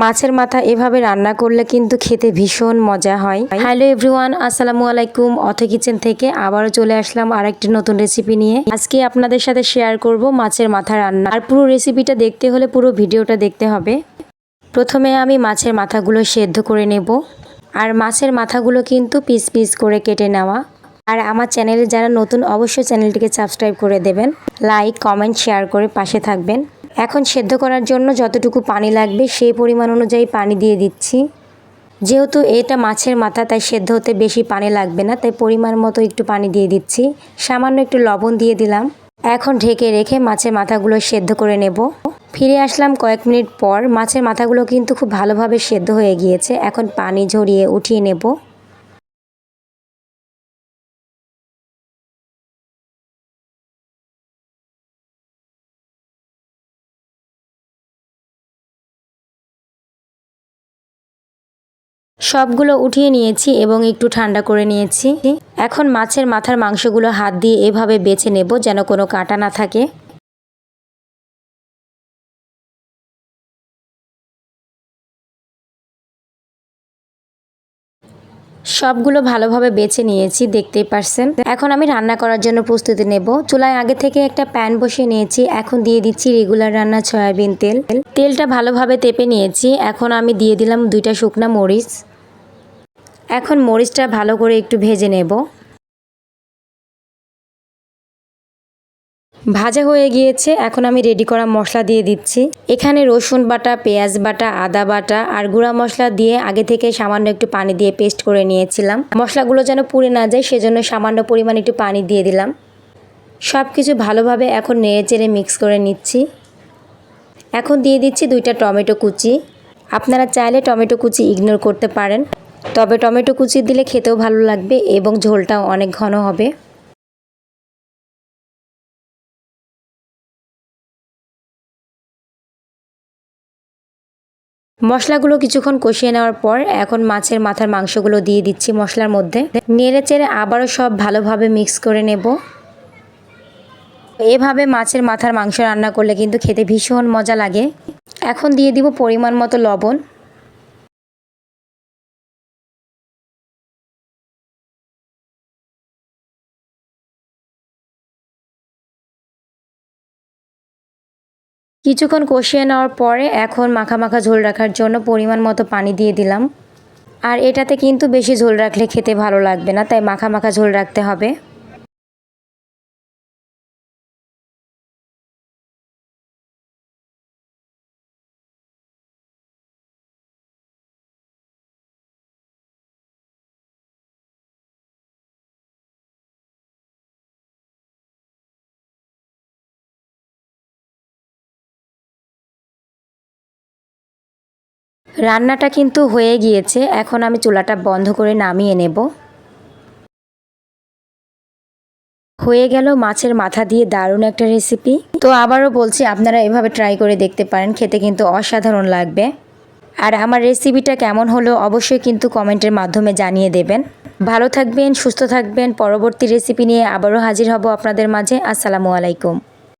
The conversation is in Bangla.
মাছের মাথা এভাবে রান্না করলে কিন্তু খেতে ভীষণ মজা হয়। হ্যালো এভরিওয়ান আসসালামু আলাইকুম। অথ কিচেন থেকে আবারও চলে আসলাম আরেকটি নতুন রেসিপি নিয়ে। আজকে আপনাদের সাথে শেয়ার করব মাছের মাথা রান্না। আর পুরো রেসিপিটা দেখতে হলে পুরো ভিডিওটা দেখতে হবে। প্রথমে আমি মাছের মাথাগুলো সেদ্ধ করে নেব। আর মাছের মাথাগুলো কিন্তু পিস পিস করে কেটে নেওয়া। আর আমার চ্যানেলে যারা নতুন, অবশ্যই চ্যানেলটিকে সাবস্ক্রাইব করে দেবেন। লাইক কমেন্ট শেয়ার করে পাশে থাকবেন। এখন সেদ্ধ করার জন্য যতটুকু পানি লাগবে সেই পরিমাণ অনুযায়ী পানি দিয়ে দিচ্ছি। যেহেতু এটা মাছের মাথা, তাই সেদ্ধ হতে বেশি পানি লাগবে না, তাই পরিমাণ মতো একটু পানি দিয়ে দিচ্ছি। সামান্য একটু লবণ দিয়ে দিলাম। এখন ঢেকে রেখে মাছের মাথাগুলো সেদ্ধ করে নেব। ফিরে আসলাম কয়েক মিনিট পর। মাছের মাথাগুলো কিন্তু খুব ভালোভাবে সেদ্ধ হয়ে গিয়েছে। এখন পানি ঝরিয়ে উঠিয়ে নেব। সবগুলো উঠিয়ে নিয়েছি এবং একটু ঠান্ডা করে নিয়েছি। এখন মাছের মাথার মাংসগুলো হাত দিয়ে এভাবে বেছে নেব যেন কোনো কাটা না থাকে। সবগুলো ভালোভাবে বেছে নিয়েছি, দেখতেই পারছেন। এখন আমি রান্না করার জন্য প্রস্তুতি নেব। চুলায় আগে থেকে একটা প্যান বসিয়ে নিয়েছি। এখন দিয়ে দিচ্ছি রেগুলার রান্না সয়াবিন তেল। তেলটা ভালোভাবে তেপে নিয়েছি। এখন আমি দিয়ে দিলাম দুইটা শুকনা মরিচ। এখন মরিচটা ভালো করে একটু ভেজে নেব। ভাজা হয়ে গিয়েছে, এখন আমি রেডি করা মশলা দিয়ে দিচ্ছি। এখানে রসুন বাটা, পেঁয়াজ বাটা, আদা বাটা আর গুঁড়া মশলা দিয়ে আগে থেকে সামান্য একটু পানি দিয়ে পেস্ট করে নিয়েছিলাম। মশলাগুলো যেন পুড়ে না যায়, সেজন্য সামান্য পরিমাণ একটু পানি দিয়ে দিলাম। সব কিছু ভালোভাবে এখন নেড়ে চেড়ে মিক্স করে নিচ্ছি। এখন দিয়ে দিচ্ছি দুইটা টমেটো কুচি। আপনারা চাইলে টমেটো কুচি ইগনোর করতে পারেন। তবে টমেটো কুচি দিলে খেতেও ভালো লাগবে এবং ঝোলটাও অনেক ঘন হবে। মশলাগুলো কিছুক্ষণ কষিয়ে নেওয়ার পর এখন মাছের মাথার মাংসগুলো দিয়ে দিচ্ছি মশলার মধ্যে। নেড়ে চেড়ে আবারও সব ভালোভাবে মিক্স করে নেব। এভাবে মাছের মাথার মাংস রান্না করলে কিন্তু খেতে ভীষণ মজা লাগে। এখন দিয়ে দিব পরিমাণ মতো লবণ। কিছুক্ষণ কষিয়ে নেওয়ার পরে এখন মাখা মাখা ঝোল রাখার জন্য পরিমাণ মতো পানি দিয়ে দিলাম। আর এটাতে কিন্তু বেশি ঝোল রাখলে খেতে ভালো লাগবে না, তাই মাখা মাখা ঝোল রাখতে হবে। রান্নাটা কিন্তু হয়ে গিয়েছে। এখন আমি চুলাটা বন্ধ করে নামিয়ে নেব। হয়ে গেল মাছের মাথা দিয়ে দারুণ একটা রেসিপি তো আবারও বলছি, আপনারা এভাবে ট্রাই করে দেখতে পারেন, খেতে কিন্তু অসাধারণ লাগবে। আর আমার রেসিপিটা কেমন হলো অবশ্যই কিন্তু কমেন্টের মাধ্যমে জানিয়ে দেবেন। ভালো থাকবেন, সুস্থ থাকবেন, পরবর্তী রেসিপি নিয়ে আবারও হাজির হব আপনাদের মাঝে। আসসালামু আলাইকুম।